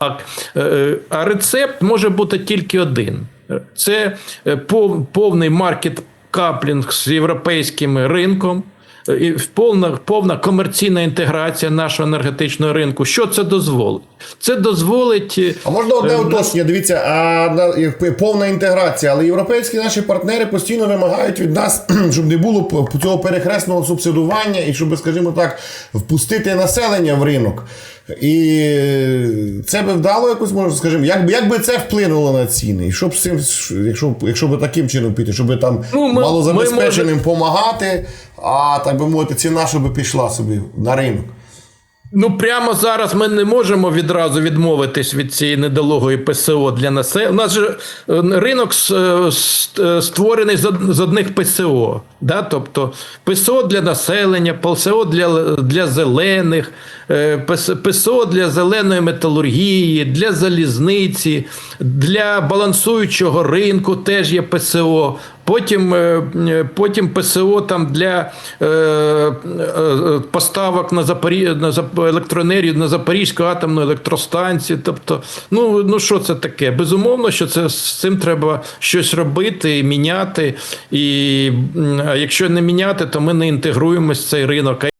Так, е, а рецепт може бути тільки один: це е, повний маркет каплінг з європейським ринком. І повна, повна комерційна інтеграція нашого енергетичного ринку. Що це дозволить? Це дозволить е, А можна одне Е, уточнення? Дивіться, а на- повна інтеграція, але європейські наші партнери постійно вимагають від нас, щоб не було цього перехресного субсидування і щоб, скажімо так, впустити населення в ринок. І це би вдало якось, може, скажімо, як, би- як би це вплинуло на ціни? І щоб якщо, якщо би таким чином піти, щоб там Ну, ми- малозабезпеченим ми допомагати, а так би мовити, ціна, щоб пішла собі на ринок. Ну, прямо зараз ми не можемо відразу відмовитись від цієї недолугої ПСО для населення. У нас же е, ринок е, е, створений з одних ПСО. Да? Тобто ПСО для населення, ПСО для, для зелених, ПСО для зеленої металургії, для залізниці, для балансуючого ринку теж є ПСО. Потім, е, е, потім ПСО там для е, поставок на Запорі... на електроенергію на Запорізьку атомну електростанцію. Тобто, ну, ну що це таке? Безумовно, що це з цим треба щось робити, міняти. І якщо не міняти, то ми не інтегруємось в цей ринок.